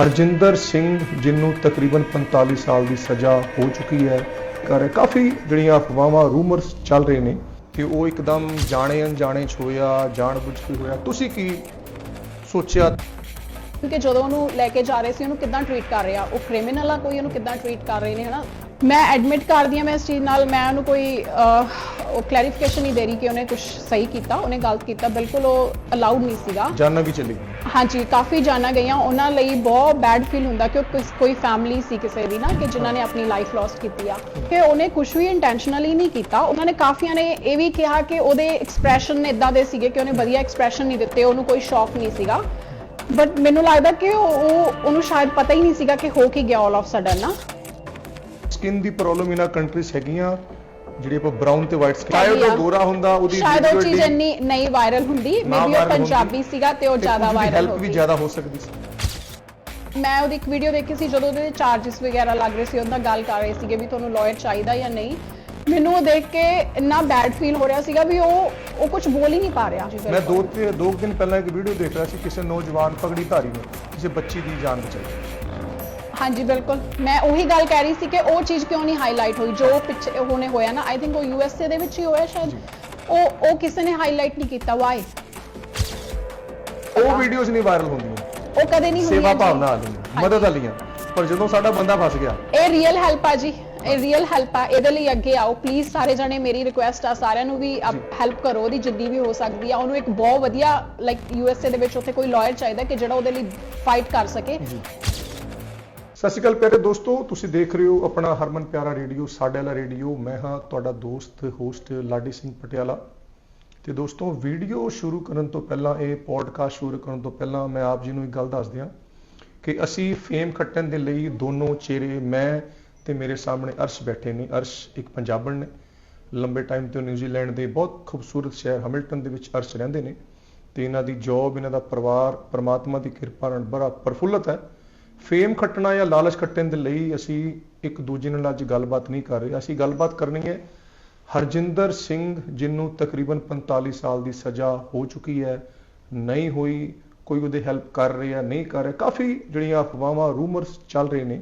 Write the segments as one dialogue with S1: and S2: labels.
S1: ਹਰਜਿੰਦਰ ਸਿੰਘ ਜਿਹਨੂੰ ਤਕਰੀਬਨ 45 ਸਾਲ ਦੀ ਸਜ਼ਾ ਹੋ ਚੁੱਕੀ ਹੈ। ਕਰ ਕਾਫੀ ਜਿਹੜੀਆਂ ਅਫਵਾਹਾਂ ਰੂਮਰਸ ਚੱਲ ਰਹੇ ਨੇ ਕਿ ਉਹ ਇੱਕਦਮ ਜਾਣੇ ਅਣਜਾਣੇ ਚ ਹੋਇਆ ਜਾਣਬੁੱਝ ਕੇ ਹੋਇਆ। ਤੁਸੀਂ ਕੀ ਸੋਚਿਆ?
S2: ਕਿ ਜਦੋਂ ਉਹਨੂੰ ਲੈ ਕੇ ਜਾ ਰਹੇ ਸੀ ਉਹਨੂੰ ਕਿੱਦਾਂ ਟ੍ਰੀਟ ਕਰ ਰਿਹਾ? ਉਹ ਕ੍ਰਿਮੀਨਲ ਆ ਕੋਈ ਉਹਨੂੰ ਕਿੱਦਾਂ ਟ੍ਰੀਟ ਕਰ ਰਹੇ ਨੇ ਹਨਾ? ਮੈਂ ਐਡਮਿਟ ਕਰਦੀ ਹਾਂ ਮੈਂ ਇਸ ਚੀਜ਼ ਨਾਲ ਮੈਂ ਉਹਨੂੰ ਕੋਈ ਉਹ ਕਲੈਰੀਫਿਕੇਸ਼ਨ ਨਹੀਂ ਦੇ ਰਹੀ ਕਿ ਉਹਨੇ ਕੁਝ ਸਹੀ ਕੀਤਾ ਉਹਨੇ ਗਲਤ ਕੀਤਾ। ਬਿਲਕੁਲ ਉਹ ਅਲਾਉਡ ਨਹੀਂ ਸੀਗਾ।
S1: ਜਾਨਾਂ ਵੀ ਚਲੀ
S2: ਹਾਂਜੀ ਕਾਫੀ ਜਾਨਾਂ ਗਈਆਂ। ਉਹਨਾਂ ਲਈ ਬਹੁਤ ਬੈਡ ਫੀਲ ਹੁੰਦਾ ਕਿ ਕੋਈ ਫੈਮਿਲੀ ਸੀ ਕਿਸੇ ਦੀ ਨਾ ਕਿ ਜਿਨ੍ਹਾਂ ਨੇ ਆਪਣੀ ਲਾਈਫ ਲੌਸਟ ਕੀਤੀ ਆ। ਕਿ ਉਹਨੇ ਕੁਝ ਵੀ ਇੰਟੈਂਸ਼ਨਲੀ ਨਹੀਂ ਕੀਤਾ। ਉਹਨਾਂ ਨੇ ਕਾਫੀਆਂ ਨੇ ਇਹ ਵੀ ਕਿਹਾ ਕਿ ਉਹਦੇ ਐਕਸਪ੍ਰੈਸ਼ਨ ਇਦਾਂ ਦੇ ਸੀਗੇ ਕਿ ਉਹਨੇ ਵਧੀਆ ਐਕਸਪ੍ਰੈਸ਼ਨ ਨਹੀਂ ਦਿੱਤੇ ਉਹਨੂੰ ਕੋਈ ਸ਼ੌਕ ਨਹੀਂ ਸੀਗਾ। ਬਟ ਮੈਨੂੰ ਲੱਗਦਾ ਕਿ ਉਹ ਉਹ- ਉਹਨੂੰ ਸ਼ਾਇਦ ਪਤਾ ਹੀ ਨਹੀਂ ਸੀਗਾ ਕਿ ਹੋ ਕੀ ਗਿਆ ਆਲ ਆਫ ਸਡਨ ਨਾ।
S1: ਸਕਿਨ ਦੀ ਪ੍ਰੋਬਲਮ ਇਹਨਾਂ ਕੰਟਰੀਜ਼ ਹੈਗੀਆਂ। ਜਿਹੜੀ ਆਪਾਂ ਬ੍ਰਾਊਨ ਤੇ ਵਾਈਟ ਸਕਿਨ ਸ਼ਾਇਦ। ਉਹ ਗੋਰਾ ਹੁੰਦਾ ਉਹਦੀ
S2: ਸ਼ਾਇਦ ਉਹ ਚੀਜ਼ ਇੰਨੀ ਨਹੀਂ ਵਾਇਰਲ ਹੁੰਦੀ ਮੇਬੀ ਉਹ। ਪੰਜਾਬੀ ਸੀਗਾ ਤੇ ਉਹ ਜ਼ਿਆਦਾ ਵਾਇਰਲ ਹੋ
S1: ਵੀ
S2: ਗਈ
S1: ਜ਼ਿਆਦਾ ਹੋ ਸਕਦੀ ਸੀ
S2: ਮੈਂ ਉਹਦੀ ਇੱਕ ਵੀਡੀਓ ਦੇਖੀ ਸੀ ਜਦੋਂ ਉਹਦੇ ਚਾਰजेस ਵਗੈਰਾ ਲੱਗ ਰਹੇ ਸੀ ਉਹਦਾ ਗੱਲ ਕਰ ਰਹੇ ਸੀਗੇ ਵੀ ਤੁਹਾਨੂੰ ਲਾਇਰ ਚਾਹੀਦਾ ਜਾਂ ਨਹੀਂ ਮੈਨੂੰ ਉਹ ਦੇਖ ਕੇ ਇੰਨਾ ਬੈਡ ਫੀਲ ਹੋ ਰਿਹਾ ਸੀਗਾ ਵੀ ਉਹ ਉਹ ਕੁਝ ਬੋਲ ਹੀ ਨਹੀਂ ਪਾ ਰਿਹਾ
S1: ਮੈਂ। ਦੋ ਤੇ ਦੋ ਦਿਨ ਪਹਿਲਾਂ ਇੱਕ ਵੀਡੀਓ ਦੇਖ ਰਿਹਾ ਸੀ ਕਿਸੇ ਨੌਜਵਾਨ ਪਗੜੀ ਧਾਰੀ ਨੇ ਕਿਸੇ ਬੱਚੀ ਦੀ ਜਾਨ ਬਚਾਈ
S2: ਹਾਂਜੀ ਬਿਲਕੁਲ। ਮੈਂ ਉਹੀ ਗੱਲ ਕਹਿ ਰਹੀ ਸੀ ਕਿ ਉਹ ਚੀਜ਼ ਕਿਉਂ ਨਹੀਂ ਹਾਈਲਾਈਟ ਹੋਈ? ਜੋ ਪਿੱਛੇ ਉਹਨੇ ਹੋਇਆ ਨਾ ਆਈ ਥਿੰਕ ਉਹ ਯੂਐਸਏ ਦੇ ਵਿੱਚ ਹੀ ਹੋਇਆ ਸ਼ਾਇਦ। ਉਹ ਉਹ ਕਿਸੇ ਨੇ ਹਾਈਲਾਈਟ ਨਹੀਂ ਕੀਤਾ ਵਾਈ
S1: ਉਹ ਵੀਡੀਓਜ਼ ਨਹੀਂ ਵਾਇਰਲ ਹੁੰਦੀਆਂ।
S2: ਉਹ ਕਦੇ ਨਹੀਂ
S1: ਸੇਵਾ
S2: ਹੁੰਦੀਆਂ ਜੀ।
S1: ਭਾਵਨਾ ਵਾਲੀਆਂ ਮਦਦ ਵਾਲੀਆਂ। ਪਰ ਜਦੋਂ ਸਾਡਾ ਬੰਦਾ ਫਸ ਗਿਆ।
S2: ਇਹ ਰੀਅਲ ਹੈਲਪ ਆ ਜੀ। ਇਹ ਰੀਅਲ ਹੈਲਪ ਆ। ਇਹਦੇ ਲਈ ਅੱਗੇ ਆਓ। ਪਲੀਜ਼ ਸਾਰੇ ਜਣੇ ਮੇਰੀ ਰਿਕੁਐਸਟ ਆ ਸਾਰਿਆਂ ਨੂੰ ਵੀ ਹੈਲਪ ਕਰੋ। ਉਹਦੀ ਜਿੱਦੀ ਵੀ ਹੋ ਸਕਦੀ ਆ। ਉਹਨੂੰ ਇੱਕ ਬਹੁਤ ਵਧੀਆ ਲਾਈਕ ਯੂਐਸਏ ਦੇ ਵਿੱਚ ਉੱਥੇ ਕੋਈ ਲਾਇਰ ਚਾਹੀਦਾ ਕਿ ਜਿਹੜਾ ਉਹਦੇ ਲਈ ਫਾਈਟ ਕਰ ਸਕੇ।
S1: ਸਤਿ ਸ਼੍ਰੀ ਅਕਾਲ ਪਿਆਰੇ ਦੋਸਤੋ, ਤੁਸੀਂ ਦੇਖ ਰਹੇ ਹੋ ਆਪਣਾ ਹਰਮਨ ਪਿਆਰਾ ਰੇਡੀਓ, ਸਾਡੇ ਵਾਲਾ ਰੇਡੀਓ। ਮੈਂ ਹਾਂ ਤੁਹਾਡਾ ਦੋਸਤ ਹੋਸਟ ਲਾਡੀ ਸਿੰਘ ਪਟਿਆਲਾ। ਤੇ ਦੋਸਤੋ ਵੀਡੀਓ ਸ਼ੁਰੂ ਕਰਨ ਤੋਂ ਪਹਿਲਾਂ, ਇਹ ਪੋਡਕਾਸਟ ਸ਼ੁਰੂ ਕਰਨ ਤੋਂ ਪਹਿਲਾਂ ਮੈਂ ਆਪ ਜੀ ਨੂੰ ਇੱਕ ਗੱਲ ਦੱਸ ਦਿਆਂ ਕਿ ਅਸੀਂ ਫੇਮ ਖੱਟਣ ਦੇ ਲਈ ਦੋਨੋਂ ਚਿਹਰੇ, ਮੈਂ ਤੇ ਮੇਰੇ ਸਾਹਮਣੇ ਅਰਸ਼ ਬੈਠੇ ਨੇ। ਅਰਸ਼ ਇੱਕ ਪੰਜਾਬਣ ਨੇ। ਲੰਬੇ ਟਾਈਮ ਤੋਂ ਨਿਊਜ਼ੀਲੈਂਡ ਦੇ ਬਹੁਤ ਖੂਬਸੂਰਤ ਸ਼ਹਿਰ ਹੈਮਿਲਟਨ ਦੇ ਵਿੱਚ ਅਰਸ਼ ਰਹਿੰਦੇ ਨੇ। ਤੇ ਇਹਨਾਂ ਦੀ ਜੌਬ ਇਹਨਾਂ ਦਾ ਪਰਿਵਾਰ, ਪ੍ਰਮਾਤਮਾ ਦੀ ਕਿਰਪਾ ਨਾਲ ਬੜਾ ਪ੍ਰਫੁੱਲਤ ਹੈ। ਫੇਮ ਖੱਟਣਾ ਜਾਂ ਲਾਲਚ ਖੱਟਣ ਦੇ ਲਈ ਅਸੀਂ ਇੱਕ ਦੂਜੇ ਨਾਲ ਅੱਜ ਗੱਲਬਾਤ ਨਹੀਂ ਕਰ ਰਹੇ ਅਸੀਂ ਗੱਲਬਾਤ ਕਰਨੀ ਹੈ ਹਰਜਿੰਦਰ ਸਿੰਘ ਜਿਹਨੂੰ ਤਕਰੀਬਨ 45 ਸਾਲ ਦੀ ਸਜ਼ਾ ਹੋ ਚੁੱਕੀ ਹੈ ਨਹੀਂ ਹੋਈ ਕੋਈ ਉਹਦੇ ਹੈਲਪ ਕਰ ਰਿਹਾ ਨਹੀਂ ਕਰ ਰਿਹਾ ਕਾਫੀ ਜਿਹੜੀਆਂ ਅਫਵਾਹਾਂ ਰੂਮਰਸ ਚੱਲ ਰਹੇ ਨੇ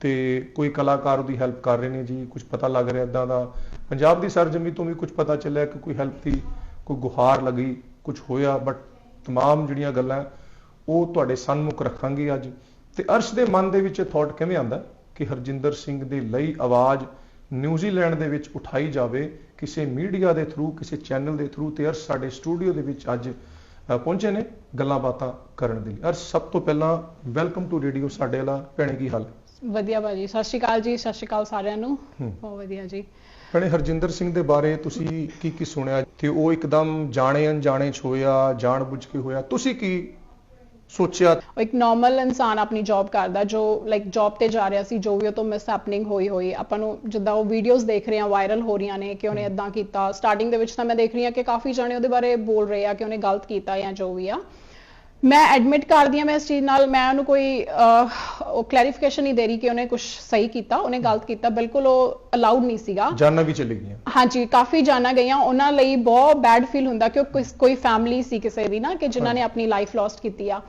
S1: ਤੇ ਕੋਈ ਕਲਾਕਾਰ ਉਹਦੀ ਹੈਲਪ ਕਰ ਰਹੇ ਨੇ ਜੀ ਕੁਝ ਪਤਾ ਲੱਗ ਰਿਹਾ ਇਦਾਂ ਦਾ ਪੰਜਾਬ ਦੀ ਸਰਜਮੀ ਤੋਂ ਵੀ ਕੁਝ ਪਤਾ ਚੱਲਿਆ ਕਿ ਕੋਈ ਹੈਲਪ ਦੀ ਕੋਈ ਗੁਹਾਰ ਲੱਗੀ ਕੁਝ ਹੋਇਆ ਬਟ तमाम ਜਿਹੜੀਆਂ ਗੱਲਾਂ ਉਹ ਤੁਹਾਡੇ ਸਨਮੁਖ ਰੱਖਾਂਗੇ ਅੱਜ ਤੇ ਅਰਸ਼ ਦੇ ਮਨ ਦੇ ਵਿੱਚ ਥਾਟ ਕਿਵੇਂ ਆਂਦਾ ਕਿ ਹਰਜਿੰਦਰ ਸਿੰਘ ਦੇ ਲਈ ਆਵਾਜ਼ ਨਿਊਜ਼ੀਲੈਂਡ ਦੇ ਵਿੱਚ ਉਠਾਈ ਜਾਵੇ ਕਿਸੇ ਮੀਡੀਆ ਦੇ ਥਰੂ ਕਿਸੇ ਚੈਨਲ ਦੇ ਥਰੂ ਤੇ ਅਰਸ਼ ਸਾਡੇ ਸਟੂਡੀਓ ਦੇ ਵਿੱਚ ਅੱਜ ਪਹੁੰਚੇ ਨੇ ਗੱਲਾਂ ਬਾਤਾਂ ਕਰਨ ਦੇ ਲਈ। ਅਰਸ਼ ਸਭ ਤੋਂ ਪਹਿਲਾਂ ਵੈਲਕਮ ਟੂ ਰੇਡੀਓ ਸਾਡੇ ਵਾਲਾ। ਭੈਣੇ ਕੀ ਹਾਲ?
S2: ਵਧੀਆ ਬਾਜੀ ਸਤਿ ਸ਼੍ਰੀ ਅਕਾਲ ਜੀ ਸਤਿ ਸ਼੍ਰੀ ਅਕਾਲ ਸਾਰਿਆਂ ਨੂੰ। ਬਹੁਤ ਵਧੀਆ ਜੀ।
S1: ਭੈਣੇ ਹਰਜਿੰਦਰ ਸਿੰਘ ਦੇ ਬਾਰੇ ਤੁਸੀਂ ਕੀ ਕੀ ਸੁਣਿਆ? ਤੇ ਉਹ ਇੱਕਦਮ ਜਾਣੇ ਅਣਜਾਣੇ ਚ ਹੋਇਆ ਜਾਣਬੁੱਝ ਕੇ ਹੋਇਆ। ਤੁਸੀਂ ਕੀ ਸੋਚਿਆ
S2: ਇੱਕ ਨਾਰਮਲ ਇਨਸਾਨ ਆਪਣੀ ਜੌਬ ਕਰਦਾ ਜੋ ਲਾਈਕ ਜੌਬ ਤੇ ਜਾ ਰਿਹਾ ਸੀ ਜੋ ਵੀ ਉਹ ਤੋਂ ਮਿਸ ਹੈਪਨਿੰਗ ਹੋਈ ਹੋਈ। ਆਪਾਂ ਨੂੰ ਜਿੱਦਾਂ ਉਹ ਵੀਡੀਓਜ਼ ਦੇਖ ਰਹੇ ਆ ਵਾਇਰਲ ਹੋ ਰਹੀਆਂ ਨੇ ਕਿ ਉਹਨੇ ਇਦਾਂ ਕੀਤਾ। ਸਟਾਰਟਿੰਗ ਦੇ ਵਿੱਚ ਤਾਂ ਮੈਂ ਦੇਖ ਰਹੀ ਆ ਕਿ ਕਾਫੀ ਜਣੇ ਉਹਦੇ ਬਾਰੇ ਬੋਲ ਰਹੇ ਆ ਕਿ ਉਹਨੇ ਗਲਤ ਕੀਤਾ ਜਾਂ ਜੋ ਵੀ ਆ। ਮੈਂ ਐਡਮਿਟ ਕਰਦੀ ਆ ਮੈਂ ਇਸ ਚੀਜ਼ ਨਾਲ ਮੈਂ ਉਹਨੂੰ ਕੋਈ ਉਹ ਕਲੈਰੀਫਿਕੇਸ਼ਨ ਨਹੀਂ ਦੇ ਰਹੀ ਕਿ ਉਹਨੇ ਕੁਝ ਸਹੀ ਕੀਤਾ ਉਹਨੇ ਗਲਤ ਕੀਤਾ ਬਿਲਕੁਲ ਉਹ ਅਲਾਉਡ ਨਹੀਂ ਸੀਗਾ।
S1: ਜਾਨਾਂ ਵੀ ਚਲੀ ਗਈਆਂ।
S2: ਹਾਂਜੀ ਕਾਫੀ ਜਾਨਾਂ ਗਈਆਂ। ਉਹਨਾਂ ਲਈ ਬਹੁਤ ਬੈਡ ਫੀਲ ਹੁੰਦਾ ਕਿ ਕੋਈ ਫੈਮਿਲੀ ਸੀ ਕਿਸੇ ਦੀ ਨਾ ਕਿ ਜਿਨ੍ਹਾਂ ਨੇ ਆਪਣੀ ਲਾਈਫ ਲੌਸਟ ਕੀਤੀ ਆ।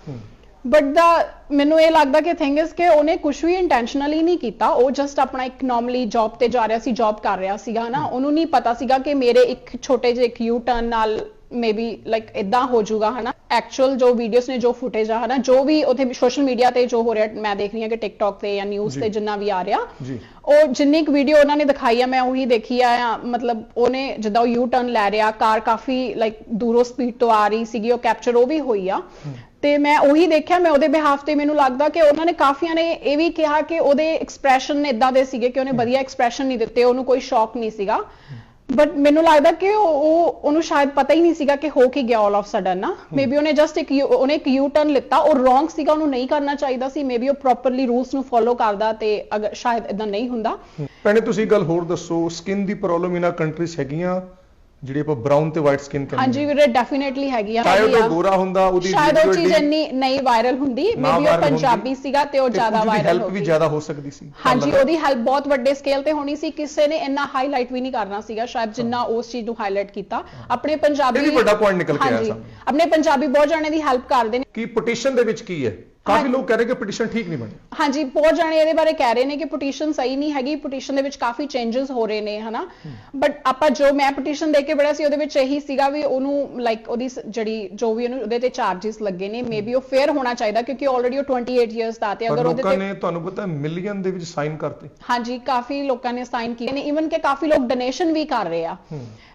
S2: ਬਟ ਦਾ ਮੈਨੂੰ ਇਹ ਲੱਗਦਾ ਕਿ ਥਿੰਗ ਇਸ ਕਿ ਉਹਨੇ ਕੁਝ ਵੀ ਇੰਟੈਂਸ਼ਨਲੀ ਨਹੀਂ ਕੀਤਾ। ਉਹ ਜਸਟ ਆਪਣਾ ਇੱਕ ਨਾਰਮਲੀ ਜੌਬ ਤੇ ਜਾ ਰਿਹਾ ਸੀ ਜੌਬ ਕਰ ਰਿਹਾ ਸੀਗਾ ਨਾ ਉਹਨੂੰ ਨਹੀਂ ਪਤਾ ਸੀਗਾ ਕਿ ਮੇਰੇ ਇੱਕ ਛੋਟੇ ਜਿਹੇ ਇੱਕ ਯੂ ਟਰਨ ਨਾਲ ਮੇਬੀ ਲਾਈਕ ਇਦਾਂ ਹੋ ਜਾਊਗਾ ਹਨਾ? ਐਕਚੁਅਲ ਜੋ ਵੀਡੀਓਜ਼ ਨੇ ਜੋ ਫੁਟੇਜ ਆ ਹਨਾ? ਜੋ ਵੀ ਉਥੇ ਸੋਸ਼ਲ ਮੀਡੀਆ ਤੇ ਜੋ ਹੋ ਰਿਹਾ ਮੈਂ ਦੇਖ ਰਹੀ ਹਾਂ ਕਿ ਟਿਕਟੌਕ ਤੇ ਜਾਂ ਨਿਊਜ਼। ਤੇ ਜਿੰਨਾ ਵੀ ਆ ਰਿਹਾ। ਉਹ ਜਿੰਨੀ ਕੁ ਵੀਡੀਓ ਉਹਨਾਂ ਨੇ ਦਿਖਾਈ ਆ ਮੈਂ ਉਹੀ ਦੇਖੀ ਆ ਆ ਮਤਲਬ ਉਹਨੇ ਜਿੱਦਾਂ ਉਹ ਯੂ ਟਰਨ ਲੈ ਰਿਹਾ ਕਾਰ ਕਾਫੀ ਲਾਈਕ ਦੂਰੋਂ ਸਪੀਡ ਤੋਂ ਆ ਰਹੀ ਸੀਗੀ ਉਹ ਕੈਪਚਰ ਉਹ ਵੀ ਹੋਈ ਆ। ਤੇ ਮੈਂ ਉਹੀ ਦੇਖਿਆ ਮੈਂ ਉਹਦੇ ਬਿਹਾਫ ਤੇ ਮੈਨੂੰ ਲੱਗਦਾ ਕਿ ਉਹਨਾਂ ਨੇ ਕਾਫੀਆਂ ਨੇ ਇਹ ਵੀ ਕਿਹਾ ਕਿ ਉਹਦੇ ਐਕਸਪ੍ਰੈਸ਼ਨ ਇਦਾਂ ਦੇ ਸੀਗੇ ਕਿ ਉਹਨੇ ਵਧੀਆ ਐਕਸਪ੍ਰੈਸ਼ਨ ਨਹੀਂ ਦਿੱਤੇ ਉਹਨੂੰ ਕੋਈ ਸ਼ੌਕ ਨਹੀਂ ਸੀਗਾ। ਬਟ ਮੈਨੂੰ ਲੱਗਦਾ ਕਿ ਉਹ ਉਹ- ਉਹਨੂੰ ਸ਼ਾਇਦ ਪਤਾ ਹੀ ਨਹੀਂ ਸੀਗਾ ਕਿ ਹੋ ਕੀ ਗਿਆ ਆਲ ਆਫ ਸਡਨ ਨਾ। ਮੇਬੀ ਉਹਨੇ ਜਸਟ ਇੱਕ U- ਉਹਨੇ ਇੱਕ ਯੂ ਟਰਨ ਲਿੱਤਾ। ਉਹ ਰੋਂਗ ਸੀਗਾ ਉਹਨੂੰ ਨਹੀਂ ਕਰਨਾ ਚਾਹੀਦਾ ਸੀ। ਮੇਬੀ ਉਹ ਪ੍ਰੋਪਰਲੀ ਰੂਲਸ ਨੂੰ ਫੋਲੋ ਕਰਦਾ ਤੇ ਅਗਰ ਸ਼ਾਇਦ ਇਦਾਂ ਨਹੀਂ ਹੁੰਦਾ।
S1: ਭੈਣੇ ਤੁਸੀਂ ਗੱਲ ਹੋਰ ਦੱਸੋ। ਸਕਿਨ ਦੀ ਪ੍ਰੋਬਲਮ ਇਹਨਾਂ ਕੰਟਰੀਜ਼ ਹੈਗੀਆਂ? ਜਿਹੜੀ ਆਪਾਂ ਬ੍ਰਾਊਨ ਤੇ ਵਾਈਟ ਸਕਿਨ ਕਹਿੰਦੇ
S2: ਹਾਂਜੀ ਵੀਰੇ ਡੈਫੀਨਿਟਲੀ ਹੈਗੀ ਆ
S1: ਸ਼ਾਇਦ ਉਹ। ਗੋਰਾ ਹੁੰਦਾ ਉਹਦੀ
S2: ਸ਼ਾਇਦ ਉਹ ਚੀਜ਼ ਇੰਨੀ ਨਹੀਂ ਵਾਇਰਲ ਹੁੰਦੀ ਮੇਬੀ ਉਹ। ਪੰਜਾਬੀ ਸੀਗਾ ਤੇ ਉਹ ਜ਼ਿਆਦਾ ਵਾਇਰਲ ਹੋ
S1: ਵੀ
S2: ਗਈ
S1: ਜ਼ਿਆਦਾ ਹੋ ਸਕਦੀ ਸੀ
S2: ਹਾਂਜੀ ਉਹਦੀ ਹੈਲਪ ਬਹੁਤ ਵੱਡੇ ਸਕੇਲ ਤੇ ਹੋਣੀ ਸੀ ਕਿਸੇ ਨੇ ਇੰਨਾ ਹਾਈਲਾਈਟ ਵੀ ਨਹੀਂ ਕਰਨਾ ਸੀਗਾ ਸ਼ਾਇਦ ਜਿੰਨਾ ਉਸ ਚੀਜ਼ ਨੂੰ ਹਾਈਲਾਈਟ ਕੀਤਾ ਆਪਣੇ ਪੰਜਾਬੀ
S1: ਇਹ ਵੀ ਵੱਡਾ point ਨਿਕਲ ਕੇ ਆਇਆ ਸਾਹਮਣੇ।
S2: ਆਪਣੇ ਪੰਜਾਬੀ ਬਹੁਤ ਜਾਣੇ ਦੀ ਹੈਲਪ ਕਰਦੇ ਨੇ
S1: ਕੀ ਪਟੀਸ਼ਨ ਦੇ ਵਿੱਚ ਕੀ ਹੈ ਕਾਫੀ ਲੋਕ ਕਹਿ ਰਹੇ ਕਿ ਪਟੀਸ਼ਨ ਠੀਕ ਨਹੀਂ ਬਣੀ।
S2: ਹਾਂਜੀ ਬਹੁਤ ਜਾਣੇ ਇਹਦੇ ਬਾਰੇ ਕਹਿ ਰਹੇ ਨੇ ਕਿ ਪਟੀਸ਼ਨ ਸਹੀ ਨਹੀਂ ਹੈਗੀ ਪਟੀਸ਼ਨ ਦੇ ਵਿੱਚ ਕਾਫੀ ਚੇਂजेस ਹੋ ਰਹੇ ਨੇ ਹਨਾ? ਬਟ ਆਪਾਂ ਜੋ ਮੈਂ ਪਟੀਸ਼ਨ ਦੇ ਕੇ ਬੜਾ ਸੀ ਉਹਦੇ ਵਿੱਚ ਇਹੀ ਸੀਗਾ ਵੀ ਉਹਨੂੰ ਲਾਈਕ ਉਹਦੀ ਜਿਹੜੀ ਜੋ ਵੀ ਉਹਨੂੰ ਉਹਦੇ ਤੇ ਚਾਰजेस ਲੱਗੇ ਨੇ ਮੇਬੀ ਉਹ ਫੇਅਰ ਹੋਣਾ ਚਾਹੀਦਾ ਕਿਉਂਕਿ ਆਲਰੇਡੀ ਉਹ 28 ਇਅਰਸ ਦਾ ਤੇ ਅਗਰ ਉਹਦੇ ਤੇ ਲੋਕਾਂ
S1: ਨੇ ਤੁਹਾਨੂੰ ਪਤਾ ਮਿਲੀਅਨ ਦੇ ਵਿੱਚ ਸਾਈਨ ਕਰਤੇ।
S2: ਹਾਂਜੀ ਕਾਫੀ ਲੋਕਾਂ ਨੇ ਸਾਈਨ ਕੀਤੇ ਨੇ ਇਵਨ ਕਿ ਕਾਫੀ ਲੋਕ ਡੋਨੇਸ਼ਨ ਵੀ ਕਰ ਰਹੇ ਆ।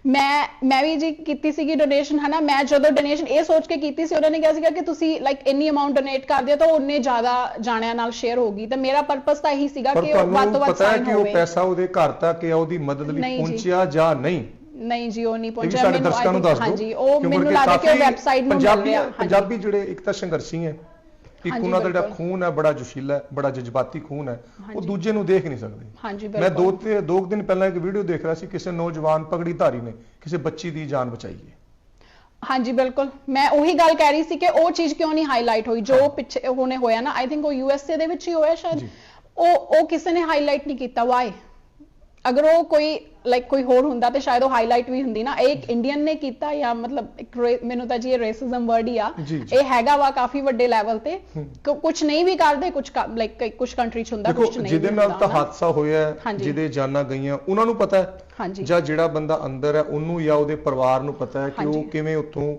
S2: ਮੈਂ ਮੈਂ ਵੀ ਜੀ ਕੀਤੀ ਸੀਗੀ ਡੋਨੇਸ਼ਨ ਹਨਾ? ਮੈਂ ਜਦੋਂ ਡੋਨੇਸ਼ਨ ਇਹ ਸੋਚ ਕੇ ਕੀਤੀ ਸੀ ਉਹਨਾਂ ਨੇ ਕਿਹਾ ਸੀਗਾ ਕਿ ਤੁਸੀਂ ਲਾਈਕ ਇੰਨੀ ਅਮਾਉਂਟ ਡੋਨੇਟ ਕਰਦੇ ਹੋ ਤਾਂ ਉਹਨੇ ਜ਼ਿਆਦਾ ਜਾਣਿਆਂ ਨਾਲ ਸ਼ੇਅਰ ਹੋਗੀ ਤਾਂ ਮੇਰਾ ਪਰਪਸ ਤਾਂ ਇਹੀ ਸੀਗਾ ਕਿ ਵੱਧ ਤੋਂ ਵੱਧ
S1: ਪਤਾ ਹੈ ਕਿ ਉਹ ਪੈਸਾ ਉਹਦੇ ਘਰ ਤੱਕ ਜਾਂ ਉਹਦੀ ਮਦਦ ਲਈ। ਪਹੁੰਚਿਆ ਜਾਂ ਨਹੀਂ?
S2: ਨਹੀਂ ਜੀ ਉਹ ਨਹੀਂ ਪਹੁੰਚਿਆ। ਮੈਨੂੰ
S1: ਦਿਓ
S2: ਹਾਂਜੀ ਉਹ ਮੈਨੂੰ ਲੱਗਦਾ ਕਿ ਉਹ ਵੈਬਸਾਈਟ ਨੂੰ ਮਿਲ ਰਿਹਾ।
S1: ਪੰਜਾਬੀ ਜਿਹੜੇ ਇੱਕ ਤਾਂ ਸੰਘਰਸ਼ੀ ਹੈ ਇੱਕ ਉਹਨਾਂ ਦਾ ਜਿਹੜਾ। ਖੂਨ ਹੈ ਬੜਾ ਜੋਸ਼ੀਲਾ ਹੈ ਬੜਾ ਜਜ਼ਬਾਤੀ ਖੂਨ ਹੈ ਉਹ। ਦੂਜੇ ਨੂੰ ਦੇਖ ਨਹੀਂ ਸਕਦੇ। ਮੈਂ ਦੋ ਤੇ ਦੋ ਦਿਨ ਪਹਿਲਾਂ ਇੱਕ ਵੀਡੀਓ ਦੇਖ ਰਿਹਾ ਸੀ ਕਿਸੇ ਨੌਜਵਾਨ ਪਗੜੀ ਧਾਰੀ ਨੇ ਕਿਸੇ ਬੱਚੀ ਦੀ ਜਾਨ ਬਚਾਈ ਹੈ।
S2: ਹਾਂਜੀ ਬਿਲਕੁਲ। ਮੈਂ ਉਹੀ ਗੱਲ ਕਹਿ ਰਹੀ ਸੀ ਕਿ ਉਹ ਚੀਜ਼ ਕਿਉਂ ਨਹੀਂ ਹਾਈਲਾਈਟ ਹੋਈ? ਜੋ ਪਿੱਛੇ ਹੁਣੇ ਹੋਇਆ ਨਾ ਆਈ ਥਿੰਕ ਉਹ ਯੂਐਸਏ ਦੇ ਵਿੱਚ ਹੀ ਹੋਇਆ ਸ਼ਾਇਦ। ਉਹ ਉਹ ਕਿਸੇ ਨੇ ਹਾਈਲਾਈਟ ਨਹੀਂ ਕੀਤਾ ਵਾਈ ਅਗਰ ਉਹ ਕੋਈ ਲਾਈਕ ਕੋਈ ਹੋਰ ਹੁੰਦਾ ਤੇ ਸ਼ਾਇਦ ਉਹ ਹਾਈਲਾਈਟ ਵੀ ਹੁੰਦੀ ਨਾ ਇਹ ਇੱਕ ਇੰਡੀਅਨ ਨੇ ਕੀਤਾ ਜਾਂ ਮਤਲਬ ਮੈਨੂੰ ਤਾਂ ਜੀ ਇਹ ਰੇਸਿਜ਼ਮ ਵਰਡ ਹੀ ਆ। ਇਹ ਹੈਗਾ ਵਾ ਕਾਫੀ ਵੱਡੇ ਲੈਵਲ ਤੇ। ਕੁਝ ਨਹੀਂ ਵੀ ਕਰਦੇ ਕੁਝ ਲਾਈਕ ਕੁਝ ਕੰਟਰੀ ਚ ਹੁੰਦਾ ਕੁਝ ਨਹੀਂ
S1: ਜਿਹਦੇ ਨਾਲ ਤਾਂ। ਹਾਦਸਾ ਹੋਇਆ। ਜਿਹਦੇ ਜਾਨਾਂ ਗਈਆਂ ਉਹਨਾਂ ਨੂੰ ਪਤਾ ਹੈ ਜਾਂ ਜਿਹੜਾ ਬੰਦਾ ਅੰਦਰ ਹੈ ਉਹਨੂੰ ਜਾਂ ਉਹਦੇ ਪਰਿਵਾਰ ਨੂੰ ਪਤਾ ਹੈ ਕਿ ਉਹ। ਕਿਵੇਂ ਉੱਥੋਂ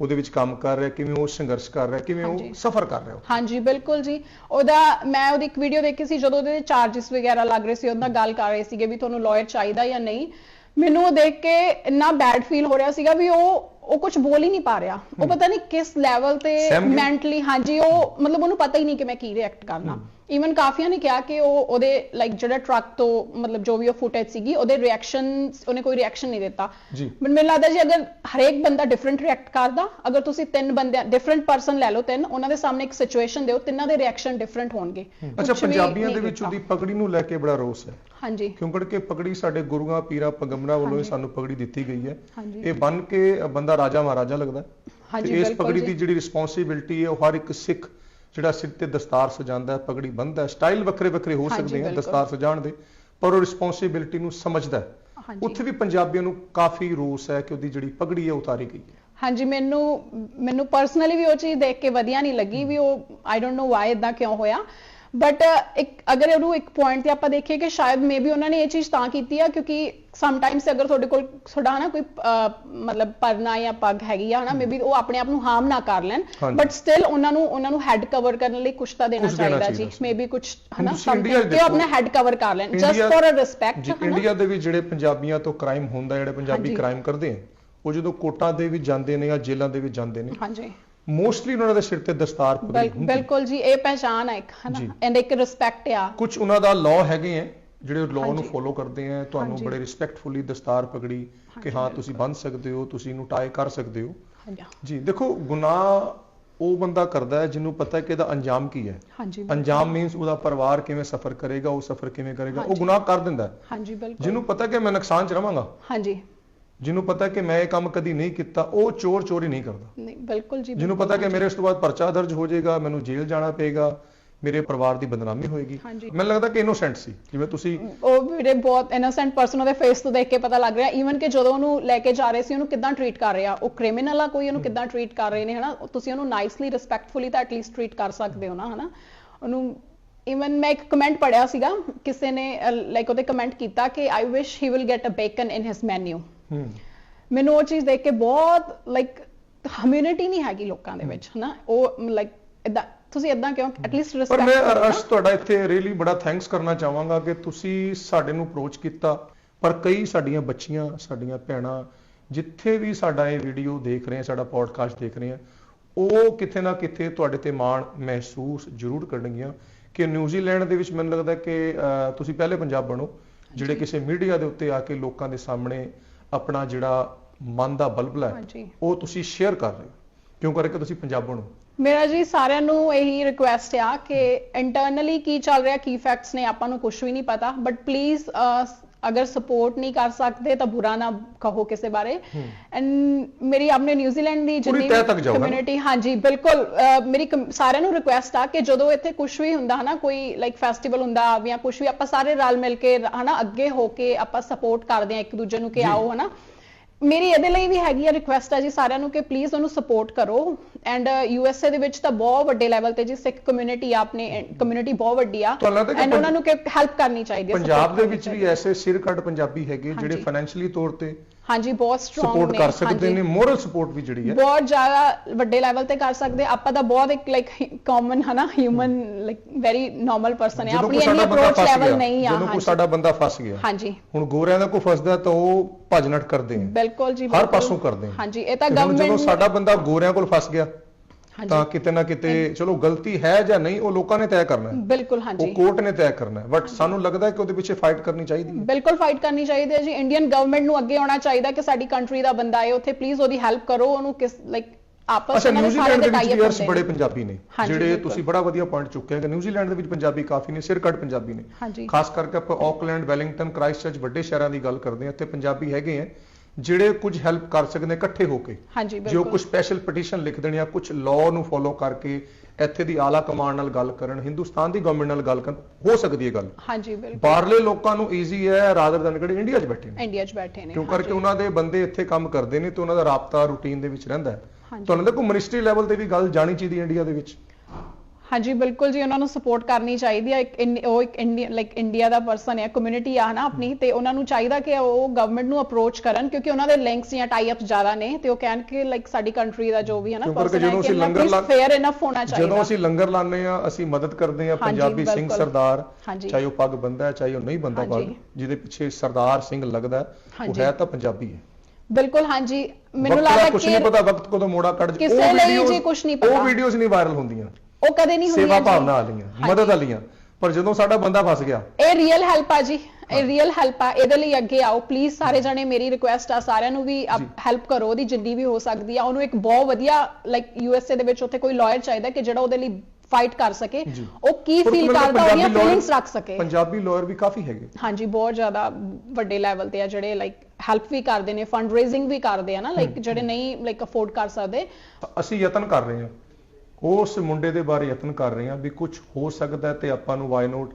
S1: ਉਹਦੇ ਵਿੱਚ ਕੰਮ ਕਰ ਰਿਹਾ ਕਿਵੇਂ ਉਹ ਸੰਘਰਸ਼ ਕਰ ਰਿਹਾ ਕਿਵੇਂ ਉਹ। ਸਫਰ ਕਰ ਰਿਹਾ
S2: ਹਾਂਜੀ ਬਿਲਕੁਲ ਜੀ। ਉਹਦਾ ਮੈਂ ਉਹਦੀ ਇੱਕ ਵੀਡੀਓ ਦੇਖੀ ਸੀ ਜਦੋਂ ਉਹਦੇ ਚਾਰजेस ਵਗੈਰਾ ਲੱਗ ਰਹੇ ਸੀ ਉਹਦਾ ਗੱਲ ਕਰ ਰਹੇ ਸੀਗੇ ਵੀ ਤੁਹਾਨੂੰ ਲਾਇਰ ਚਾਹੀਦਾ ਜਾਂ ਨਹੀਂ। ਮੈਨੂੰ ਉਹ ਦੇਖ ਕੇ ਇੰਨਾ ਬੈਡ ਫੀਲ ਹੋ ਰਿਹਾ ਸੀਗਾ ਵੀ ਉਹ ਉਹ ਕੁਝ ਬੋਲ ਹੀ ਨਹੀਂ ਪਾ ਰਿਹਾ। ਉਹ ਪਤਾ ਨਹੀਂ ਕਿਸ ਲੈਵਲ ਤੇ? ਮੈਂਟਲੀ ਹਾਂਜੀ ਉਹ ਮਤਲਬ ਉਹਨੂੰ ਪਤਾ ਹੀ ਨਹੀਂ ਕਿ ਮੈਂ ਕੀ ਰਿਐਕਟ ਕਰਨਾ। ਈਵਨ ਕਾਫੀਆਂ ਨੇ ਕਿਹਾ ਕਿ ਉਹ ਉਹਦੇ ਲਾਈਕ ਜਿਹੜਾ ਟਰੱਕ ਤੋਂ ਮਤਲਬ ਜੋ ਵੀ ਉਹ ਫੁਟੇਜ ਸੀਗੀ ਉਹਦੇ ਰਿਐਕਸ਼ਨ ਉਹਨੇ ਕੋਈ ਰਿਐਕਸ਼ਨ ਨਹੀਂ ਦਿੱਤਾ।
S1: ਜੀ।
S2: ਮੈਨੂੰ ਲੱਗਦਾ ਜੀ ਅਗਰ ਹਰੇਕ ਬੰਦਾ ਡਿਫਰੈਂਟ ਰਿਐਕਟ ਕਰਦਾ ਅਗਰ ਤੁਸੀਂ ਤਿੰਨ ਬੰਦੇ ਡਿਫਰੈਂਟ ਪਰਸਨ ਲੈ ਲਓ ਤਿੰਨ ਉਹਨਾਂ ਦੇ ਸਾਹਮਣੇ ਇੱਕ ਸਿਚੁਏਸ਼ਨ ਦਿਓ ਤਿੰਨਾਂ ਦੇ ਰਿਐਕਸ਼ਨ ਡਿਫਰੈਂਟ ਹੋਣਗੇ।
S1: ਅੱਛਾ ਪੰਜਾਬੀਆਂ ਦੇ ਵਿੱਚ। ਉਹਦੀ ਪਗੜੀ ਨੂੰ ਲੈ ਕੇ ਬੜਾ ਰੋਸ ਹੈ।
S2: ਹਾਂਜੀ
S1: ਕਿਉਂਕਿ ਕਿ ਪਗੜੀ ਸਾਡੇ ਗੁਰੂਆਂ ਪੀਰਾਂ ਪਗੰਬਰਾਂ ਵੱਲੋਂ ਹੀ। ਸਾਨੂੰ ਪਗੜੀ ਦਿੱਤੀ ਗਈ ਹੈ ਇਹ ਬੰਨ ਕੇ ਬੰਦਾ ਰਾਜਾ ਮਹਾਰਾਜਾ ਲੱਗਦਾ।
S2: ਹਾਂਜੀ
S1: ਇਸ ਪਗੜੀ। ਦੀ ਜਿਹੜੀ ਰਿਸਪੌਂਸਿਬਿਲਟੀ ਹੈ ਉਹ ਹਰ ਇੱਕ ਸਿੱਖ ਜਿਹੜਾ ਸਿਰ ਤੇ ਦਸਤਾਰ ਸਜਾਉਂਦਾ ਪਗੜੀ ਬੰਨ੍ਹਦਾ ਹੈ ਸਟਾਈਲ ਵੱਖਰੇ ਵੱਖਰੇ ਹੋ ਸਕਦੇ ਆ। ਦਸਤਾਰ ਸਜਾਉਣ ਦੇ ਪਰ ਉਹ ਰਿਸਪੌਂਸਿਬਿਲਟੀ ਨੂੰ ਸਮਝਦਾ ਉੱਥੇ ਵੀ ਪੰਜਾਬੀਆਂ ਨੂੰ ਕਾਫੀ ਰੋਸ ਹੈ ਕਿ ਉਹਦੀ ਜਿਹੜੀ ਪਗੜੀ ਹੈ ਉਤਾਰੀ ਗਈ ਹੈ
S2: ਹਾਂਜੀ ਮੈਨੂੰ ਮੈਨੂੰ ਪਰਸਨਲੀ ਵੀ ਉਹ ਚੀਜ਼ ਦੇਖ ਕੇ ਵਧੀਆ ਨਹੀਂ ਲੱਗੀ ਵੀ ਉਹ ਆਈ ਡੋਨਟ ਨੋ ਵਾਈ ਇਦਾਂ ਕਿਉਂ ਹੋਇਆ ਬਟ ਇੱਕ ਅਗਰ ਉਹਨੂੰ ਇੱਕ ਪੁਆਇੰਟ ਤੇ ਆਪਾਂ ਦੇਖੀਏ ਕਿ ਸ਼ਾਇਦ ਮੇਬੀ ਉਹਨਾਂ ਨੇ ਇਹ ਚੀਜ਼ ਤਾਂ ਕੀਤੀ ਆ ਕਿਉਂਕਿ ਸਮਟਾਈਮਸ ਅਗਰ ਤੁਹਾਡੇ ਕੋਲ ਤੁਹਾਡਾ ਹਨਾ ਕੋਈ ਮਤਲਬ ਪਰਨਾ ਜਾਂ ਪੱਗ ਹੈਗੀ ਆ ਹਨਾ ਮੇਬੀ ਉਹ ਆਪਣੇ ਆਪ ਨੂੰ ਹਾਰਮ ਨਾ ਕਰ ਲੈਣ। ਬਟ ਸਟਿਲ ਉਹਨਾਂ ਨੂੰ ਉਹਨਾਂ ਨੂੰ ਹੈਡ ਕਵਰ ਕਰਨ ਲਈ ਕੁਝ ਤਾਂ ਦੇਣਾ ਚਾਹੀਦਾ ਜੀ। ਮੇਬੀ ਕੁਝ ਹਨਾ ਕਿ। ਆਪਣਾ ਹੈਡ ਕਵਰ ਕਰ ਲੈਣ just for a
S1: respect India ਦੇ ਵਿੱਚ ਜਿਹੜੇ ਪੰਜਾਬੀਆਂ ਤੋਂ ਕ੍ਰਾਈਮ ਹੁੰਦਾ ਜਿਹੜੇ ਪੰਜਾਬੀ। ਕ੍ਰਾਈਮ ਕਰਦੇ ਆ ਉਹ ਜਦੋਂ ਕੋਰਟਾਂ ਦੇ ਵਿੱਚ ਜਾਂਦੇ ਨੇ ਜਾਂ ਜੇਲ੍ਹਾਂ ਦੇ ਵਿੱਚ ਜਾਂਦੇ ਨੇ
S2: ਹਾਂਜੀ
S1: ਮੋਸਟਲੀ ਉਹਨਾਂ ਦੇ ਸਿਰ ਤੇ ਦਸਤਾਰ
S2: ਬਿਲ-
S1: ਹੁੰਦੀ।
S2: ਬਿਲਕੁਲ ਜੀ ਇਹ ਪਹਿਚਾਨ ਹੈ ਇੱਕ ਹਨਾ। ਐਂਡ ਇੱਕ ਰਿਸਪੈਕਟ ਆ।
S1: ਕੁਝ ਉਹਨਾਂ ਦਾ ਲਾਅ ਹੈਗੇ ਆ ਜਿਹੜੇ ਲਾਅ ਨੂੰ। ਫੋਲੋ ਕਰਦੇ ਆ ਤੁਹਾਨੂੰ। ਬੜੇ ਰਿਸਪੈਕਟਫੁਲੀ ਦਸਤਾਰ ਪਗੜੀ ਕਿ ਹਾਂ ਤੁਸੀਂ ਬੰਨ ਸਕਦੇ ਹੋ ਤੁਸੀਂ ਇਹਨੂੰ ਟਾਈ ਕਰ ਸਕਦੇ ਹੋ। ਜੀ ਦੇਖੋ ਗੁਨਾਹ ਉਹ ਬੰਦਾ ਕਰਦਾ ਹੈ ਜਿਹਨੂੰ ਪਤਾ ਹੈ ਕਿ ਇਹਦਾ ਅੰਜਾਮ ਕੀ ਹੈ।
S2: ਹਾਂਜੀ
S1: ਅੰਜਾਮ ਮੀਨਸ ਉਹਦਾ ਪਰਿਵਾਰ ਕਿਵੇਂ ਸਫਰ ਕਰੇਗਾ ਉਹ ਸਫਰ ਕਿਵੇਂ ਕਰੇਗਾ ਉਹ। ਗੁਨਾਹ ਕਰ ਦਿੰਦਾ ਹੈ।
S2: ਹਾਂਜੀ ਬਿਲਕੁਲ।
S1: ਜਿਹਨੂੰ ਪਤਾ ਕਿ ਮੈਂ ਨੁਕਸਾਨ ਚ ਰਵਾਂਗਾ।
S2: ਹਾਂਜੀ।
S1: ਜਿਹਨੂੰ ਪਤਾ ਕਿ ਮੈਂ ਇਹ ਕੰਮ ਕਦੀ ਨਹੀਂ ਕੀਤਾ ਉਹ ਚੋਰ ਚੋਰੀ ਨਹੀਂ ਕਰਦਾ।
S2: ਨਹੀਂ ਬਿਲਕੁਲ ਜੀ
S1: ਜਿਹਨੂੰ ਪਤਾ ਕਿ ਮੇਰੇ ਉਸ ਤੋਂ ਬਾਅਦ ਪਰਚਾ ਦਰਜ ਹੋ ਜਾਏਗਾ ਮੈਨੂੰ ਜੇਲ੍ਹ ਜਾਣਾ ਪਏਗਾ ਮੇਰੇ ਪਰਿਵਾਰ ਦੀ ਬਦਨਾਮੀ ਹੋਏਗੀ। ਮੈਨੂੰ ਲੱਗਦਾ ਕਿ ਇਨੋਸੈਂਟ ਸੀ ਜਿਵੇਂ ਤੁਸੀਂ
S2: ਉਹ ਵੀਰੇ ਬਹੁਤ ਇਨੋਸੈਂਟ ਪਰਸਨ ਉਹਦੇ ਫੇਸ ਤੋਂ ਦੇਖ ਕੇ ਪਤਾ ਲੱਗ ਰਿਹਾ ਈਵਨ ਕਿ ਜਦੋਂ ਉਹਨੂੰ ਲੈ ਕੇ ਜਾ ਰਹੇ ਸੀ ਉਹਨੂੰ ਕਿੱਦਾਂ ਟਰੀਟ ਕਰ ਰਿਹਾ? ਉਹ ਕ੍ਰਿਮੀਨਲ ਆ ਕੋਈ ਉਹਨੂੰ ਕਿੱਦਾਂ ਟਰੀਟ ਕਰ ਰਹੇ ਨੇ ਹਨਾ? ਤੁਸੀਂ ਉਹਨੂੰ ਨਾਈਸਲੀ ਰਿਸਪੈਕਟਫੁਲੀ ਤਾਂ ਐਟਲੀਸਟ ਟਰੀਟ ਕਰ ਸਕਦੇ ਹੋ ਨਾ ਹਨਾ? ਉਹਨੂੰ ਇਵਨ ਮੈਂ ਇੱਕ ਕਮੈਂਟ ਪੜਿਆ ਸੀਗਾ ਕਿਸੇ ਨੇ ਲਾਈਕ ਉਹਦੇ ਕਮੈਂਟ ਕੀਤਾ ਕਿ I wish he will get a bacon in his
S1: menu
S2: ਮੈਨੂੰ ਉਹ ਚੀਜ਼ ਦੇਖ ਕੇ ਬਹੁਤ ਲਾਈਕ ਹਮਿਊਨਿਟੀ ਨਹੀਂ ਹੈਗੀ ਲੋਕਾਂ ਦੇ ਵਿੱਚ ਹਨਾ? ਉਹ ਲਾਈਕ ਇਦਾਂ ਤੁਸੀਂ ਇਦਾਂ ਕਿਉਂ? ਐਟਲੀਸਟ
S1: ਪਰ ਮੈਂ
S2: ਰਿਸਪੈਕਟ
S1: ਅਰਸ਼ ਤੁਹਾਡਾ ਇੱਥੇ ਰੀਲੀ ਬੜਾ ਥੈਂਕਸ ਕਰਨਾ ਚਾਹਾਂਗਾ ਕਿ ਤੁਸੀਂ ਸਾਡੇ ਨੂੰ ਅਪਰੋਚ ਕੀਤਾ। ਪਰ ਕਈ ਸਾਡੀਆਂ ਬੱਚੀਆਂ ਸਾਡੀਆਂ ਭੈਣਾਂ ਜਿੱਥੇ ਵੀ ਸਾਡਾ ਇਹ ਵੀਡੀਓ ਦੇਖ ਰਹੇ ਆ ਸਾਡਾ ਪੋਡਕਾਸਟ ਦੇਖ ਰਹੇ ਆ ਉਹ ਕਿਤੇ ਨਾ ਕਿਤੇ ਤੁਹਾਡੇ ਤੇ ਮਾਣ ਮਹਿਸੂਸ ਜ਼ਰੂਰ ਕਰਨਗੀਆਂ ਕਿ ਨਿਊਜ਼ੀਲੈਂਡ ਦੇ ਵਿੱਚ ਮੈਨੂੰ ਲੱਗਦਾ ਕਿ ਤੁਸੀਂ ਪਹਿਲੇ ਪੰਜਾਬ ਬਣੋ ਜਿਹੜੇ ਕਿਸੇ ਮੀਡੀਆ ਦੇ ਉੱਤੇ ਆ ਕੇ ਲੋਕਾਂ ਦੇ ਸਾਹਮਣੇ ਆਪਣਾ ਜਿਹੜਾ ਮਨ ਦਾ ਬਲਬਲਾ ਹੈ ਉਹ ਤੁਸੀਂ ਸ਼ੇਅਰ ਕਰ ਰਹੇ ਹੋ। ਕਿਉਂ ਕਰਕੇ ਤੁਸੀਂ ਪੰਜਾਬਣ ਹੋ
S2: ਮੇਰਾ ਜੀ ਸਾਰਿਆਂ ਨੂੰ ਇਹੀ ਰਿਕੁਐਸਟ ਆ ਕਿ ਇੰਟਰਨਲੀ ਕੀ ਚੱਲ ਰਿਹਾ ਕੀ ਫੈਕਟਸ ਨੇ ਆਪਾਂ ਨੂੰ ਕੁਝ ਵੀ ਨਹੀਂ ਪਤਾ ਬਟ ਪਲੀਜ਼ ਅਗਰ ਸਪੋਰਟ ਨਹੀਂ ਕਰ ਸਕਦੇ ਤਾਂ ਬੁਰਾ ਨਾ ਕਹੋ ਕਿਸੇ ਬਾਰੇ ਐਂਡ ਮੇਰੀ ਆਪਣੇ ਨਿਊਜ਼ੀਲੈਂਡ ਦੀ ਜਿੰਨੀ? ਕਮਿਊਨਿਟੀ ਹਾਂਜੀ ਬਿਲਕੁਲ ਮੇਰੀ ਸਾਰਿਆਂ ਨੂੰ ਰਿਕੁਐਸਟ ਆ ਕਿ ਜਦੋਂ ਇੱਥੇ ਕੁਝ ਵੀ ਹੁੰਦਾ ਹਨਾ ਕੋਈ ਲਾਈਕ ਫੈਸਟੀਵਲ ਹੁੰਦਾ ਜਾਂ ਕੁਝ ਵੀ ਆਪਾਂ ਸਾਰੇ ਰਲ ਮਿਲ ਕੇ ਹਨਾ ਅੱਗੇ ਹੋ ਕੇ ਆਪਾਂ ਸਪੋਰਟ ਕਰਦੇ ਆ ਇੱਕ ਦੂਜੇ ਨੂੰ ਕਿ। ਆਓ ਹਨਾ ਮੇਰੀ ਇਹਦੇ ਲਈ ਵੀ ਹੈਗੀ ਆ ਰਿਕੁਐਸਟ ਆ ਜੀ ਸਾਰਿਆਂ ਨੂੰ ਕਿ ਪਲੀਜ਼ ਉਹਨੂੰ ਸਪੋਰਟ ਕਰੋ ਐਂਡ ਯੂਐਸਏ ਦੇ ਵਿੱਚ ਤਾਂ ਬਹੁਤ ਵੱਡੇ ਲੈਵਲ ਤੇ ਜੀ ਸਿੱਖ ਕਮਿਊਨਿਟੀ ਆ ਆਪਣੇ ਕਮਿਊਨਿਟੀ ਬਹੁਤ ਵੱਡੀ ਆ
S1: ਕਿ
S2: ਐਂਡ ਉਹਨਾਂ ਨੂੰ ਹੈਲਪ ਕਰਨੀ ਚਾਹੀਦੀ ਹੈ
S1: ਪੰਜਾਬ ਦੇ ਵਿੱਚ ਵੀ। ਐਸੇ ਸਿਰ ਕੱਢ ਪੰਜਾਬੀ ਹੈਗੇ ਜਿਹੜੇ। ਫਾਈਨੈਂਸ਼ੀਅਲੀ ਤੌਰ ਤੇ
S2: ਹਾਂਜੀ ਬਹੁਤ ਸਟਰੋਂਗ
S1: ਸਪੋਰਟ ਕਰ ਸਕਦੇ। ਨੇ ਮੋਰਲ ਸਪੋਰਟ ਵੀ ਜਿਹੜੀ ਹੈ।
S2: ਬਹੁਤ ਜ਼ਿਆਦਾ ਵੱਡੇ ਲੈਵਲ ਤੇ ਕਰ ਸਕਦੇ ਆਪਾਂ ਤਾਂ ਬਹੁਤ ਇੱਕ ਲਾਈਕ ਕਾਮਨ ਹਨਾ human like very normal person ਹੈ। ਆਪਣੀ ਇੰਨੀ ਅਪਰੋਚ ਲੈਵਲ ਨਹੀਂ ਆ
S1: ਜਦੋਂ ਕੋਈ ਸਾਡਾ ਬੰਦਾ ਫਸ ਗਿਆ
S2: ਹਾਂਜੀ।
S1: ਹੁਣ ਗੋਰਿਆਂ ਦਾ ਕੋਈ ਫਸਦਾ ਤਾਂ ਉਹ ਭੱਜ ਨੱਠ ਕਰਦੇ ਆ।
S2: ਬਿਲਕੁਲ ਜੀ
S1: ਹਰ। ਪਾਸੋਂ ਕਰਦੇ ਆ।
S2: ਹਾਂਜੀ ਇਹ ਤਾਂ
S1: ਹੁਣ ਜਦੋਂ
S2: ਗਵਰਨਮੈਂਟ
S1: ਸਾਡਾ ਬੰਦਾ ਗੋਰਿਆਂ ਕੋਲ ਫਸ ਗਿਆ ਤਾਂ ਕਿਤੇ ਨਾ ਕਿਤੇ ਚਲੋ ਗਲਤੀ ਹੈ ਜਾਂ ਨਹੀਂ ਉਹ ਲੋਕਾਂ ਨੇ ਤੈਅ ਕਰਨਾ ਹੈ।
S2: ਬਿਲਕੁਲ
S1: ਉਹ
S2: ਹਾਂਜੀ
S1: ਕੋਰਟ ਨੇ ਤੈਅ ਕਰਨਾ ਹੈ। ਬਟ ਸਾਨੂੰ ਲੱਗਦਾ ਹੈ ਕਿ ਉਹਦੇ ਪਿੱਛੇ ਫਾਈਟ ਕਰਨੀ ਚਾਹੀਦੀ ਹੈ।
S2: ਬਿਲਕੁਲ ਫਾਈਟ ਕਰਨੀ ਚਾਹੀਦੀ ਹੈ ਜੀ। ਇੰਡੀਅਨ ਗਵਰਨਮੈਂਟ ਨੂੰ ਅੱਗੇ ਆਉਣਾ ਚਾਹੀਦਾ ਕਿ ਸਾਡੀ ਕੰਟਰੀ ਦਾ ਬੰਦਾ ਹੈ ਉੱਥੇ ਪਲੀਜ਼ ਉਹਦੀ ਹੈਲਪ ਕਰੋ। ਉਹਨੂੰ ਕਿਸ ਲਾਈਕ ਆਪਸ
S1: ਅੱਛਾ ਨਿਊਜ਼ੀਲੈਂਡ ਦੇ ਵਿੱਚ
S2: tie-up
S1: ਵੀ ਯਾਰਸ
S2: ਹੁੰਦੇ
S1: ਬੜੇ। ਪੰਜਾਬੀ ਨੇ ਜਿਹੜੇ। ਤੁਸੀਂ ਬੜਾ ਵਧੀਆ ਪੁਆਇੰਟ ਚੁੱਕਿਆ ਕਿ ਨਿਊਜ਼ੀਲੈਂਡ ਦੇ ਵਿੱਚ ਪੰਜਾਬੀ ਕਾਫੀ ਨੇ ਸਿਰ ਕੱਢ ਪੰਜਾਬੀ ਨੇ। ਖਾਸ ਕਰਕੇ ਆਪਾਂ ਆਕਲੈਂਡ ਵੈਲਿੰਗਟਨ ਕ੍ਰਾਈਸਟਚਰਚ ਵੱਡੇ ਸ਼ਹਿਰਾਂ ਦੀ ਗੱਲ ਕਰਦੇ ਹਾਂ ਇੱਥੇ ਪੰਜਾਬੀ ਹੈਗੇ ਆ ਜਿਹੜੇ ਕੁਝ ਹੈਲਪ ਕਰ ਸਕਦੇ ਨੇ ਇਕੱਠੇ ਹੋ ਕੇ।
S2: ਹਾਂਜੀ
S1: ਜੋ
S2: ਬਿਲਕੁਲ।
S1: ਕੁਝ ਸਪੈਸ਼ਲ ਪਟੀਸ਼ਨ ਲਿਖ ਦੇਣ ਜਾਂ ਕੁਝ ਲਾਅ ਨੂੰ ਫੋਲੋ ਕਰਕੇ ਇੱਥੇ ਦੀ ਆਲਾ ਕਮਾਂਡ ਨਾਲ ਗੱਲ ਕਰਨ ਹਿੰਦੁਸਤਾਨ ਦੀ ਗਵਰਨਮੈਂਟ ਨਾਲ ਗੱਲ ਕਰਨ ਹੋ ਸਕਦੀ ਹੈ ਗੱਲ।
S2: ਹਾਂਜੀ ਬਿਲਕੁਲ।
S1: ਬਾਹਰਲੇ ਲੋਕਾਂ ਨੂੰ ਈਜ਼ੀ ਹੈ ਰਾਦਰ ਦਨ ਕਿਹੜੇ ਇੰਡੀਆ 'ਚ ਬੈਠੇ ਨੇ।
S2: ਇੰਡੀਆ 'ਚ ਬੈਠੇ ਨੇ
S1: ਕਿਉਂ ਕਰਕੇ ਉਹਨਾਂ ਦੇ ਬੰਦੇ ਇੱਥੇ ਕੰਮ ਕਰਦੇ ਨੇ ਤੇ ਉਹਨਾਂ ਦਾ ਰਾਬਤਾ ਰੂਟੀਨ ਦੇ ਵਿੱਚ ਰਹਿੰਦਾ ਹੈ।
S2: ਹਾਂਜੀ।
S1: ਤੁਹਾਨੂੰ ਲੱਗਦਾ ਕੋਈ ਮਿਨਿਸਟਰੀ ਲੈਵਲ ਤੇ ਵੀ ਗੱਲ ਜਾਣੀ ਚਾਹੀਦੀ ਹੈ ਇੰਡੀਆ ਦੇ ਵਿੱਚ?
S2: ਹਾਂਜੀ ਬਿਲਕੁਲ ਜੀ ਉਹਨਾਂ ਨੂੰ ਸਪੋਰਟ ਕਰਨੀ ਚਾਹੀਦੀ ਹੈ ਇੱਕ ਉਹ ਇੱਕ ਇੰਡੀਆ ਲਾਈਕ ਇੰਡੀਆ ਦਾ ਪਰਸਨ ਹੈ ਕਮਿਊਨਿਟੀ ਆ ਨਾ ਆਪਣੀ ਤੇ ਉਹਨਾਂ ਨੂੰ ਚਾਹੀਦਾ ਕਿ ਉਹ ਗਵਰਨਮੈਂਟ ਨੂੰ ਅਪਰੋਚ ਕਰਨ ਕਿਉਂਕਿ ਉਹਨਾਂ ਦੇ ਲਿੰਕਸ ਜਾਂ ਟਾਈ ਅਪਸ ਜ਼ਿਆਦਾ ਨੇ ਤੇ ਉਹ ਕਹਿਣ ਕਿ ਲਾਈਕ ਸਾਡੀ ਕੰਟਰੀ ਦਾ ਜੋ ਵੀ ਹੈ ਨਾ ਪਰਸਨ ਹੈ ਕਿ
S1: ਲੰਗਰ
S2: ਫੇਅਰ ਇਨਫ ਹੋਣਾ ਚਾਹੀਦਾ
S1: ਜਦੋਂ ਅਸੀਂ ਲੰਗਰ ਲਾਉਂਦੇ ਆ ਅਸੀਂ ਮਦਦ ਕਰਦੇ ਆ ਪੰਜਾਬੀ ਸਿੰਘ। ਸਰਦਾਰ ਚਾਹੇ ਉਹ ਪੱਗ ਬੰਦਾ ਹੈ ਚਾਹੇ ਉਹ ਨਹੀਂ ਬੰਦਾ ਪੱਗ। ਜਿਹਦੇ ਪਿੱਛੇ ਸਰਦਾਰ ਸਿੰਘ ਲੱਗਦਾ ਉਹ। ਹੈ ਤਾਂ ਪੰਜਾਬੀ ਹੈ
S2: ਬਿਲਕੁਲ ਹਾਂਜੀ ਮੈਨੂੰ ਲੱਗਦਾ
S1: ਕੁਝ ਨਹੀਂ
S2: ਕਿ
S1: ਪਤਾ ਵਕਤ ਕਦੋਂ ਮੋੜਾ ਕੱਢ
S2: ਕਿਸੇ ਲਈ ਜੀ ਕੁਛ ਨਹੀਂ ਪਤਾ।
S1: ਉਹ ਵੀਡੀਓਜ਼ ਨਹੀਂ ਵਾਇਰਲ ਹੁੰਦੀਆਂ
S2: ਉਹ ਕਦੇ ਨਹੀਂ
S1: ਸੇਵਾ
S2: ਹੋਈਆਂ
S1: ਭਾਵਨਾ ਵਾਲੀਆਂ। ਮਦਦ ਵਾਲੀਆਂ ਪਰ ਜਦੋਂ ਸਾਡਾ ਬੰਦਾ ਫਸ ਗਿਆ।
S2: ਇਹ ਰੀਅਲ ਹੈਲਪ ਆ ਜੀ ਇਹ ਰੀਅਲ ਹੈਲਪ ਆ ਇਹਦੇ ਲਈ ਅੱਗੇ ਆਓ। ਪਲੀਜ਼ ਸਾਰੇ ਜਣੇ ਮੇਰੀ ਰਿਕੁਐਸਟ ਆ ਸਾਰਿਆਂ ਨੂੰ ਵੀ ਹੈਲਪ ਕਰੋ ਉਹਦੀ ਜਿੰਨੀ ਵੀ ਹੋ ਸਕਦੀ ਆ। ਉਹਨੂੰ ਇੱਕ ਬਹੁਤ ਵਧੀਆ ਲਾਈਕ ਯੂਐਸਏ ਦੇ ਵਿੱਚ ਉੱਥੇ ਕੋਈ ਲਾਇਰ ਚਾਹੀਦਾ ਕਿ ਜਿਹੜਾ ਉਹਦੇ ਲਈ ਫਾਈਟ ਕਰ ਸਕੇ। ਉਹ ਕੀ ਫੀਲ ਕਰਦਾ ਉਹਦੀਆਂ ਫੀਲਿੰਗਸ ਰੱਖ ਸਕੇ।
S1: ਪੰਜਾਬੀ ਲਾਇਰ ਵੀ ਕਾਫੀ ਹੈਗੇ।
S2: ਹਾਂਜੀ ਬਹੁਤ ਜ਼ਿਆਦਾ ਵੱਡੇ ਲੈਵਲ ਤੇ ਆ ਜਿਹੜੇ ਲਾਈਕ ਹੈਲਪ ਵੀ ਕਰਦੇ ਨੇ ਫੰਡ ਰੇਜ਼ਿੰਗ ਵੀ ਕਰਦੇ ਆ ਨਾ ਲਾਈਕ ਜਿਹੜੇ ਨਹੀਂ ਲਾਈਕ ਅਫੋਰਡ ਕਰ ਸਕਦੇ।
S1: ਅਸੀਂ ਯਤਨ ਕਰ ਰਹੇ ਹਾਂ। ਉਸ ਮੁੰਡੇ ਦੇ ਬਾਰੇ ਯਤਨ ਕਰ ਰਹੇ ਹਾਂ ਵੀ ਕੁਝ ਹੋ ਸਕਦਾ ਤੇ ਆਪਾਂ ਨੂੰ ਵਾਈ ਨੋਟ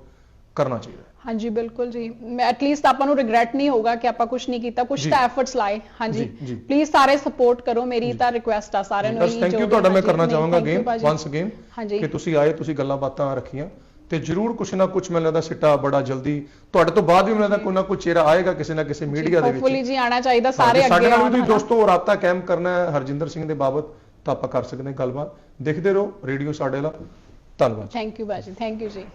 S1: ਕਰਨਾ ਚਾਹੀਦਾ।
S2: ਹਾਂਜੀ ਬਿਲਕੁਲ ਜੀ ਮੈਂ ਐਟਲੀਸਟ ਆਪਾਂ ਨੂੰ ਰਿਗਰੈਟ ਨਹੀਂ ਹੋਗਾ ਕਿ ਆਪਾਂ ਕੁਝ ਨਹੀਂ ਕੀਤਾ ਕੁਝ। ਤਾਂ ਐਫਰਟਸ ਲਾਏ ਹਾਂਜੀ। ਪਲੀਜ਼ ਸਾਰੇ ਸਪੋਰਟ ਕਰੋ ਮੇਰੀ ਤਾਂ ਰਿਕੁਐਸਟ ਆ ਸਾਰਿਆਂ ਨੂੰ
S1: ਥੈਂਕ ਯੂ ਤੁਹਾਡਾ ਮੈਂ ਕਰਨਾ ਚਾਹਾਂਗਾ
S2: ਭਾਜੀ।
S1: Once
S2: again.
S1: ਕਿ ਤੁਸੀਂ ਆਏ ਤੁਸੀਂ ਗੱਲਾਂ ਬਾਤਾਂ ਰੱਖੀਆਂ ਤੇ ਜਰੂਰ ਕੁਛ ਨਾ ਕੁਛ ਮੈਨੂੰ ਲੱਗਦਾ ਸਿੱਟਾ ਬੜਾ ਜਲਦੀ ਤੁਹਾਡੇ ਤੋਂ ਬਾਅਦ ਵੀ ਮੈਨੂੰ ਲੱਗਦਾ ਕੋਈ ਨਾ ਕੋਈ ਚਿਹਰਾ ਆਏਗਾ ਕਿਸੇ ਨਾ ਕਿਸੇ ਮੀਡੀਆ ਦੇ
S2: ਹੋਪਫੁਲੀ
S1: ਵਿੱਚ
S2: ਜੀ ਆਣਾ ਚਾਹੀਦਾ ਸਾਰੇ
S1: ਹਾਂਜੀ, ਸਾਡੇ
S2: ਅੱਗੇ
S1: ਨਾਲ ਵੀ। ਦੋਸਤੋ ਰਾਬਤਾ ਕਾਇਮ ਕਰਨਾ ਹੈ ਹਰਜਿੰਦਰ ਸਿੰਘ ਦੇ ਬਾਬਤ ਤਾਂ ਆਪਾਂ ਕਰ ਸਕਦੇ ਹਾਂ ਗੱਲਬਾਤ ਦੇਖਦੇ ਰਹੋ ਰੇਡੀਓ ਸਾਡੇ ਵਾਲਾ। ਧੰਨਵਾਦ।
S2: ਥੈਂਕ ਯੂ ਬਾਜੀ। ਥੈਂਕ ਯੂ ਜੀ।